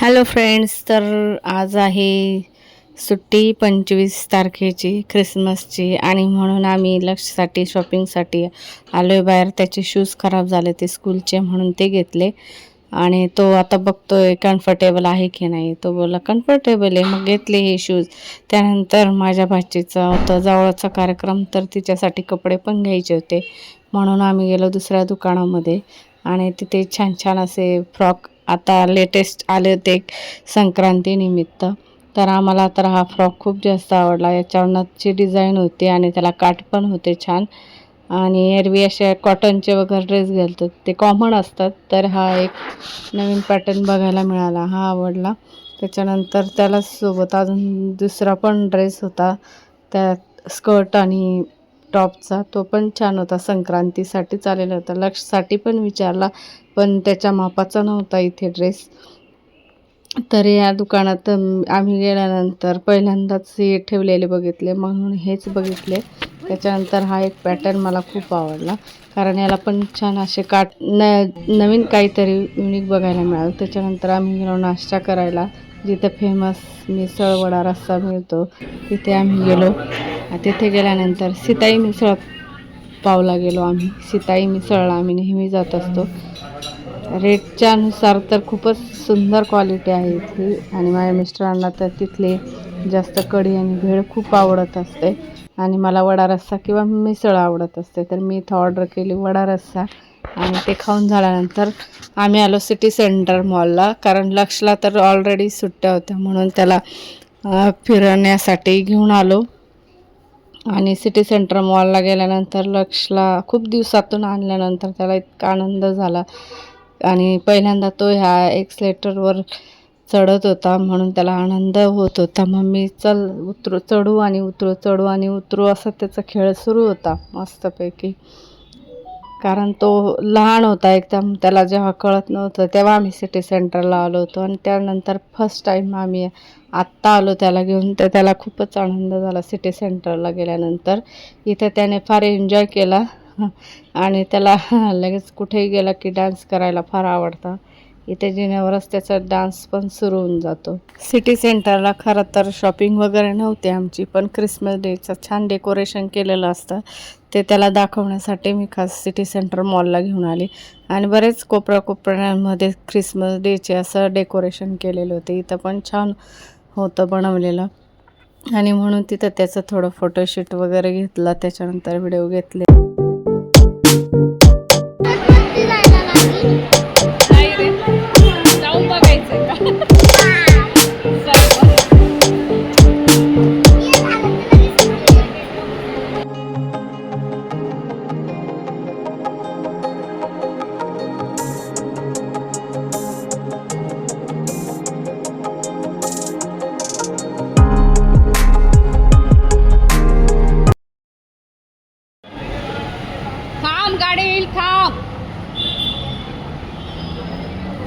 Hello friends तर आज आहे सुट्टी पंचवीस तारखेची ख्रिसमसची आणि म्हणून आम्ही लक्षसाठी शॉपिंगसाठी आलो आहे बाहेर. त्याचे शूज खराब झाले ते स्कूलचे म्हणून ते घेतले. आणि तो आता बघतो आहे कम्फर्टेबल आहे की नाही. तो बोला कम्फर्टेबल आहे. मग घेतले हे शूज त्यानंतर माझ्या भाचीचा होता जवळचा कार्यक्रम तर तिच्यासाठी कपडे पण घ्यायचे होते. म्हणून आम्ही गेलो दुसऱ्या दुकानामध्ये. आणि तिथे छान छान असे फ्रॉक आता लेटेस्ट आले होते संक्रांतीनिमित्त तर आम्हाला तर हा फ्रॉक खूप जास्त आवडला. याच्यावर नथची डिझाईन होती आणि त्याला काठ पण होते छान. आणि एरवी असे कॉटनचे वगैरे ड्रेस घालतो ते कॉमन असतात. तर हा एक नवीन पॅटर्न बघायला मिळाला. हा आवडला. त्याच्यानंतर त्याला सोबत अजून दुसरा पण ड्रेस होता. त्यात स्कर्ट आणि टॉपचा तो पण छान होता. संक्रांतीसाठी चालेला होता. लक्षसाठी पण विचारला पण त्याच्या मापाचा नव्हता इथे ड्रेस तर या दुकानात आम्ही गेल्यानंतर पहिल्यांदाच हे ठेवलेले बघितले. म्हणून हेच बघितले. त्याच्यानंतर हा एक पॅटर्न मला खूप आवडला. कारण याला पण छान असे काट न नवीन काहीतरी युनिक बघायला मिळालं. त्याच्यानंतर आम्ही गेलो नाश्ता करायला. जिथं फेमस मिसळ वडा रस्सा मिळतो तिथे आम्ही गेलो. तिथे गेल्यानंतर सीताई मिसळ पावला गेलो आम्ही. सीताई मिसळला आम्ही नेहमी जात असतो. रेटच्यानुसार तर खूपच सुंदर क्वालिटी आहे इथली आणि माझ्या मिस्टरांना तर तिथले जास्त कढी आणि भेळ खूप आवडत असते. आणि मला वडा रस्सा किंवा मिसळ आवडत असते. तर मी इथं ऑर्डर केली वडा रस्सा. आणि ते खाऊन झाल्यानंतर आम्ही आलो सिटी सेंटर मॉलला कारण लक्षला तर ऑलरेडी सुट्ट्या होत्या म्हणून त्याला फिरण्यासाठी घेऊन आलो. आणि सिटी सेंटर मॉलला गेल्यानंतर लक्षला खूप दिवसातून आणल्यानंतर त्याला इतका आनंद झाला. आणि पहिल्यांदा तो ह्या एक्सलेटरवर चढत होता म्हणून त्याला आनंद होत होता. मम्मी चल उतरू चढू आणि उतरू चढू आणि उतरू असा त्याचा खेळ सुरू होता मस्तपैकी. कारण तो लहान होता एकदम त्याला जेव्हा कळत नव्हतं तेव्हा आम्ही सिटी सेंटरला आलो होतो. आणि त्यानंतर फर्स्ट टाईम आम्ही आत्ता आलो त्याला घेऊन तर त्याला खूपच आनंद झाला सिटी सेंटरला गेल्यानंतर. इथे त्याने फार एन्जॉय केला. आणि त्याला लगेच कुठेही गेला की डान्स करायला फार आवडतं. इथे जिन्यावरच त्याचा डान्स पण सुरू होऊन जातो. सिटी सेंटरला खरं तर शॉपिंग वगैरे नव्हते आमची पण क्रिसमस डेचं छान डेकोरेशन केलेलं असतं. ते त्याला दाखवण्यासाठी मी खास सिटी सेंटर मॉलला घेऊन आली. आणि बरेच कोपऱ्या कोपऱ्यांमध्ये ख्रिसमस डेचे असं डेकोरेशन केलेलं होते. इथं पण छान होतं बनवलेलं. आणि म्हणून तिथं त्याचं थोडं फोटोशूट वगैरे घेतला. त्याच्यानंतर व्हिडिओ घेतले. थांब गाडी येईल थांब.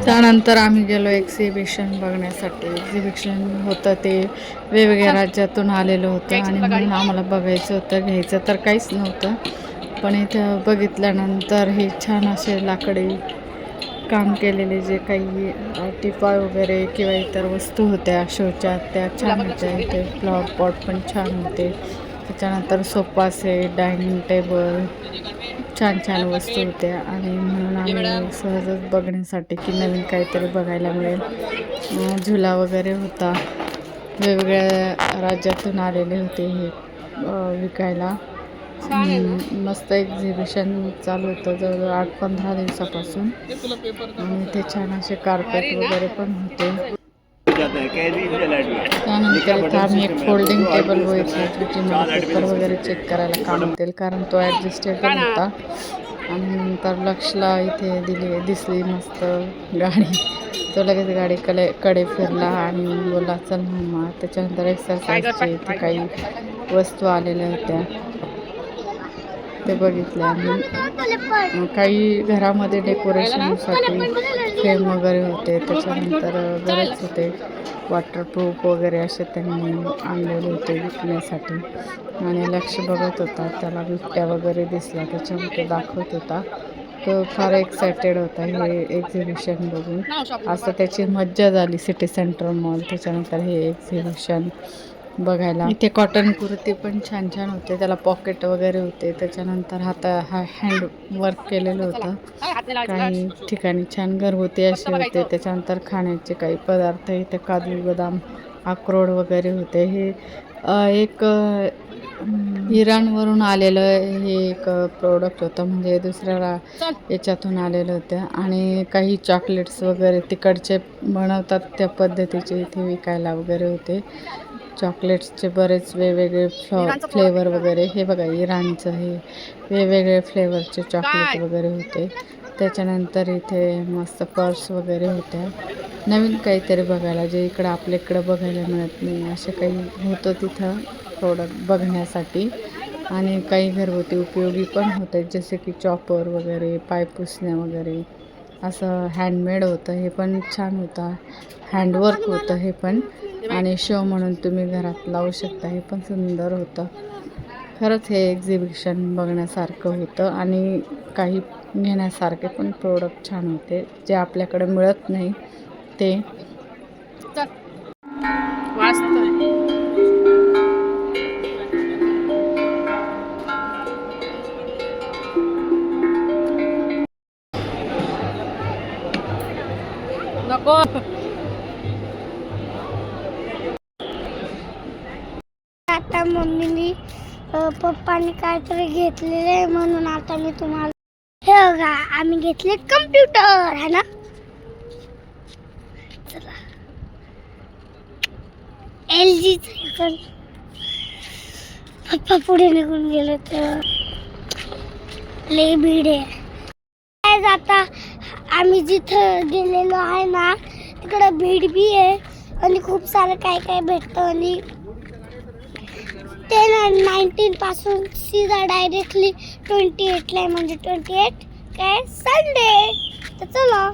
त्यानंतर आम्ही गेलो एक्झिबिशन बघण्यासाठी. एक्झिबिशन होतं ते वेगवेगळ्या राज्यातून आलेलं होतं आणि म्हणून आम्हाला बघायचं होतं घ्यायचं तर काहीच नव्हतं. पण इथं बघितल्यानंतर हे छान असे लाकडी काम केलेले जे काही टिपाय वगैरे किंवा इतर वस्तू होत्या शोच्या त्या छान होत्या. इथे फ्लॉवर पॉट पण छान होते. त्याच्यानंतर सोफा सेट डायनिंग टेबल छान छान वस्तू होत्या. आणि म्हणून आम्ही सहजच बघण्यासाठी की नवीन काहीतरी बघायला मिळेल. झुला वगैरे होता. वेगवेगळ्या राज्यातून आलेले होते हे विकायला. मस्त एक्झिबिशन चालू होतं जवळजवळ आठ पंधरा दिवसापासून. आणि ते छान असे कार्पेट वगैरे पण होते. त्यानंतर इथं आम्ही एक फोल्डिंग टेबल बघितला. जो मला पेपर वगैरे चेक करायला काम होतील. कारण तो ॲडजस्टेबल होता. आणि नंतर लक्षला इथे दिली दिसली मस्त गाडी. तो लगेच गाडी कडे कडे फिरला आणि बोला चल मम्मा त्याच्यानंतर एक्सरसाइजचे इथे काही वस्तू आलेल्या होत्या. ते बघितले आम्ही. काही घरामध्ये डेकोरेशनसाठी फ्रेम वगैरे होते त्याच्यानंतर बरेच होते. वॉटरप्रूफ वगैरे असे त्यांनी आणलेले होते विकण्यासाठी. आणि लक्ष बघत होता त्याला बिबट्या वगैरे दिसला त्याच्यामध्ये दाखवत होता. तो फार एक्सायटेड होता हे एक्झिबिशन बघून. असं त्याची मज्जा झाली सिटी सेंटर मॉल त्याच्यानंतर हे एक्झिबिशन बघायला. इथे कॉटन कुर्ती पण छान छान होते. त्याला पॉकेट वगैरे होते. त्याच्यानंतर हाता हा हँड वर्क केलेलं होतं. काही ठिकाणी छान घरगुती असे होते. त्याच्यानंतर खाण्याचे काही पदार्थ इथे काजू बदाम अक्रोड वगैरे होते. हे एक इराणवरून आलेलं हे एक प्रोडक्ट होतं. म्हणजे दुसऱ्या रा- याच्यातून आलेलं होतं. आणि काही चॉकलेट्स वगैरे तिकडचे बनवतात त्या पद्धतीचे इथे विकायला वगैरे होते. चॉकलेट्सचे बरेच वेगवेगळे फ्लॉ फ्लेवर वगैरे. हे बघा इराणचं हे वेगवेगळे फ्लेवरचे चॉकलेट वगैरे होते. त्याच्यानंतर इथे मस्त पर्स वगैरे होत्या. नवीन काहीतरी बघायला जे इकडं आपल्या इकडं बघायला मिळत नाही. असे काही होतं तिथं प्रोडक्ट बघण्यासाठी. आणि काही घरगुती उपयोगी पण होते जसे की चॉपर वगैरे पाय पुसण्या वगैरे. असं हँडमेड होतं हे पण छान होतं. हँडवर्क होतं हे पण. आणि शो म्हणून तुम्ही घरात लावू शकता. हे पण सुंदर होतं. खरंच हे एक्झिबिशन बघण्यासारखं होतं आणि काही घेण्यासारखे पण प्रोडक्ट छान होते. जे आपल्याकडे मिळत नाही ते. आता मम्मीनी अ, पप्पानी काहीतरी घेतलेलं आहे म्हणून आता मी तुम्हाला हे बघा आम्ही घेतले कम्प्युटर है ना? चला. एल जी पप्पा पुढे निघून गेले तर लय भीड आहे. आता आम्ही जिथं गेलेलो आहे ना तिकडं भीड बी आहे आणि खूप सारं काय काय भेटतं आणि टेन नाईन्टीन पासून सीधा डायरेक्टली ट्वेंटी एटला आहे. म्हणजे ट्वेंटी एट काय संडे तर चला.